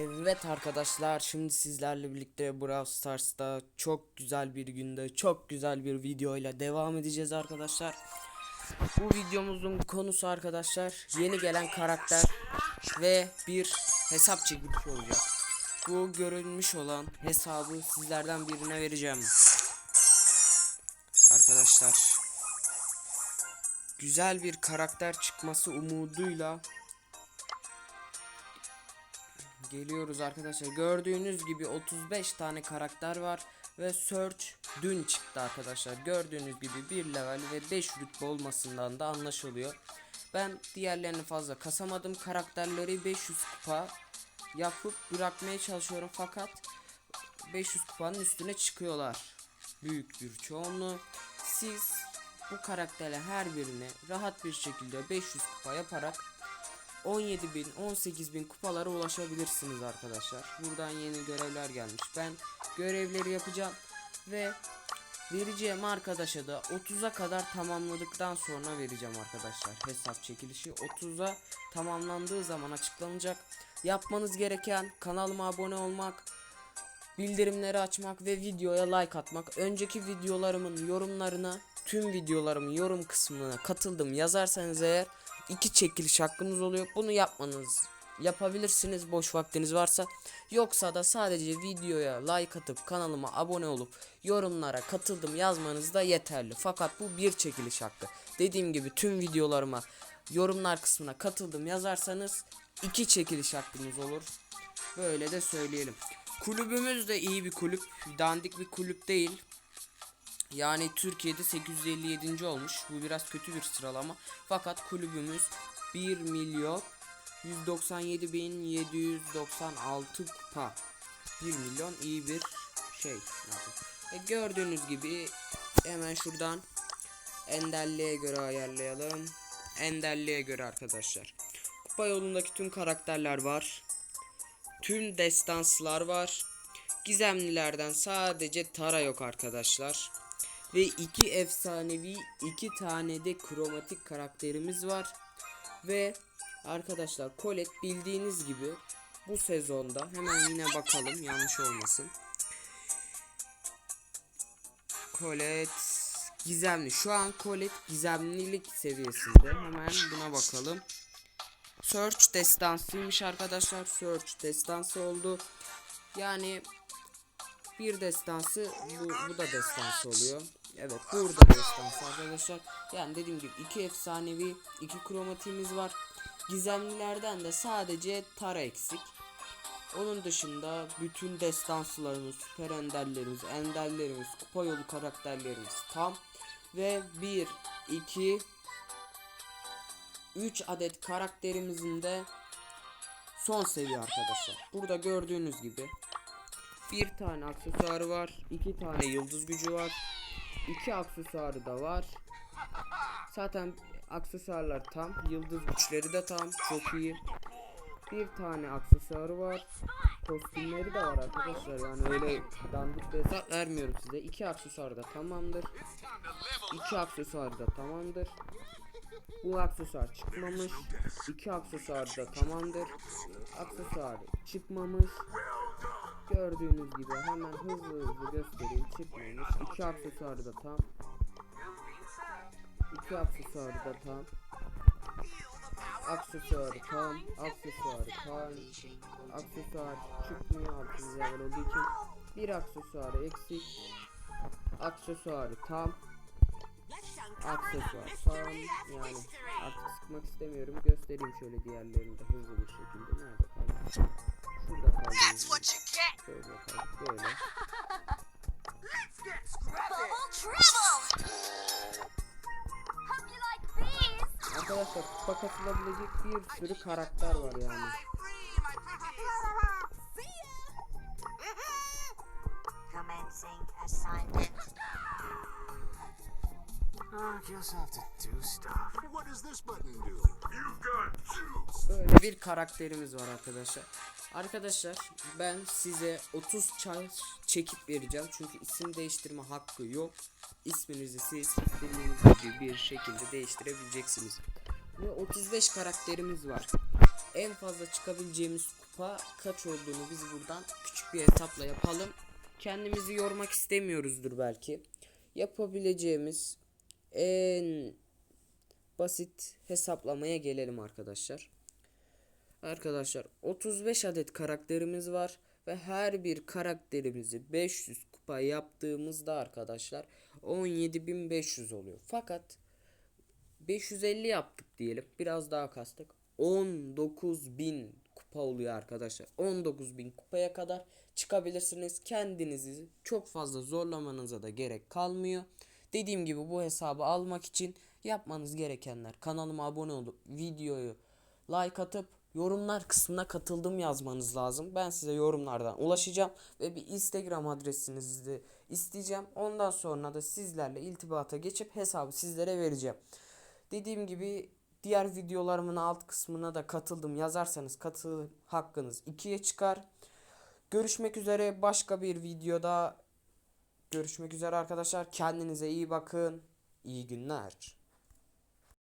Evet arkadaşlar şimdi sizlerle birlikte Brawl Stars'ta çok güzel bir günde çok güzel bir videoyla devam edeceğiz arkadaşlar. Bu videomuzun konusu arkadaşlar yeni gelen karakter ve bir hesap çekilişi olacak. Bu görülmüş olan hesabı sizlerden birine vereceğim. Arkadaşlar güzel bir karakter çıkması umuduyla Geliyoruz arkadaşlar. Gördüğünüz gibi 35 tane karakter var ve search dün çıktı arkadaşlar. Gördüğünüz gibi bir level ve 5 rütbe olmasından da anlaşılıyor. Ben diğerlerini fazla kasamadım. Karakterleri 500 kupa yapıp bırakmaya çalışıyorum fakat 500 kupanın üstüne çıkıyorlar. Büyük bir çoğunluğu. Siz bu karakterle her birine rahat bir şekilde 500 kupa yaparak 17 bin 18 bin kupalara ulaşabilirsiniz arkadaşlar. Buradan yeni görevler gelmiş. Ben görevleri yapacağım ve vereceğim arkadaşa da 30'a kadar tamamladıktan sonra vereceğim arkadaşlar. Hesap çekilişi 30'a tamamlandığı zaman açıklanacak. Yapmanız gereken kanalıma abone olmak, bildirimleri açmak ve videoya like atmak. Önceki videolarımın yorumlarına, tüm videolarımın yorum kısmına katıldım yazarsanız eğer iki çekiliş hakkınız oluyor. Bunu yapmanız yapabilirsiniz boş vaktiniz varsa. Yoksa da sadece videoya like atıp kanalıma abone olup yorumlara katıldım yazmanız da yeterli. Fakat bu bir çekiliş hakkı. Dediğim gibi tüm videolarıma yorumlar kısmına katıldım yazarsanız iki çekiliş hakkınız olur. Böyle de söyleyelim. Kulübümüz de iyi bir kulüp. Dandik bir kulüp değil. Yani Türkiye'de 857. olmuş. Bu biraz kötü bir sıralama. Fakat kulübümüz 1 milyon 197 bin 796 kupa. 1 milyon iyi bir şey. E gördüğünüz gibi hemen şuradan enderliğe göre ayarlayalım. Enderliğe göre arkadaşlar. Kupa yolundaki tüm karakterler var. Tüm destanslar var. Gizemlilerden sadece Tara yok arkadaşlar. Ve iki efsanevi iki tane de kromatik karakterimiz var. Ve arkadaşlar Colette bildiğiniz gibi bu sezonda hemen yine bakalım yanlış olmasın. Colette gizemli. Şu an Colette gizemlilik seviyesinde. Hemen buna bakalım. Search destansıymış arkadaşlar. Search destansı oldu. Yani bir destansı bu, bu da destansı oluyor. Evet burada destansı arkadaşlar. Yani dediğim gibi iki efsanevi iki kromatiğimiz var. Gizemlilerden de sadece Tara eksik. Onun dışında bütün destanslarımız, süper enderlerimiz, enderlerimiz, kupa yolu karakterlerimiz tam. Ve 1, 2, 3 adet karakterimizin de son seviye arkadaşlar. Burada gördüğünüz gibi bir tane aksesuarı var, iki tane yıldız gücü var, iki aksesuarı da var. Zaten aksesuarlar tam, yıldız güçleri de tam, çok iyi. Bir tane aksesuarı var. Kostümleri de var arkadaşlar yani öyle dandik bir hesap vermiyorum size. İki aksesuar da tamamdır. İki aksesuar da tamamdır. Bu aksesuar çıkmamış. İki aksesuar da tamamdır. Aksesuar çıkmamış. Gördüğünüz gibi hemen hızlı hızlı göstereyim. Çıkmamış. İki aksesuar da tam. İki aksesuar da tam. Aksesuarı tam, aksesuarı tam, aksesuar çıkmıyor altın level olduğu için. Bir aksesuarı eksik, aksesuarı tam, aksesuar tam. Yani artık sıkmak istemiyorum. Göstereyim şöyle diğerlerini de hızlı bir şekilde. Nerede kaldı böyle Bubble trouble. Hope you like bees. arkadaşlar kupa kasılabilecek bir sürü karakter var yani Commencing assignment. Böyle bir karakterimiz var arkadaşlar. Arkadaşlar ben size 30 çay çekip vereceğim. Çünkü isim değiştirme hakkı yok. İsminizi siz istediğiniz gibi bir şekilde değiştirebileceksiniz. Ve 35 karakterimiz var. En fazla çıkabileceğimiz kupa kaç olduğunu biz buradan küçük bir hesapla yapalım. Kendimizi yormak istemiyoruzdur belki. Yapabileceğimiz en basit hesaplamaya gelelim arkadaşlar. Arkadaşlar 35 adet karakterimiz var ve her bir karakterimizi 500 kupa yaptığımızda arkadaşlar 17.500 oluyor. Fakat 550 yaptık diyelim. Biraz daha kastık. 19.000 kupa oluyor arkadaşlar. 19.000 kupaya kadar çıkabilirsiniz. Kendinizi çok fazla zorlamanıza da gerek kalmıyor. Dediğim gibi bu hesabı almak için yapmanız gerekenler kanalıma abone olup videoyu like atıp yorumlar kısmına katıldım yazmanız lazım. Ben size yorumlardan ulaşacağım ve bir Instagram adresinizi de isteyeceğim. Ondan sonra da sizlerle iltibata geçip hesabı sizlere vereceğim. Dediğim gibi diğer videolarımın alt kısmına da katıldım yazarsanız katıl hakkınız 2'ye çıkar. Görüşmek üzere başka bir videoda görüşmek üzere arkadaşlar. Kendinize iyi bakın. İyi günler.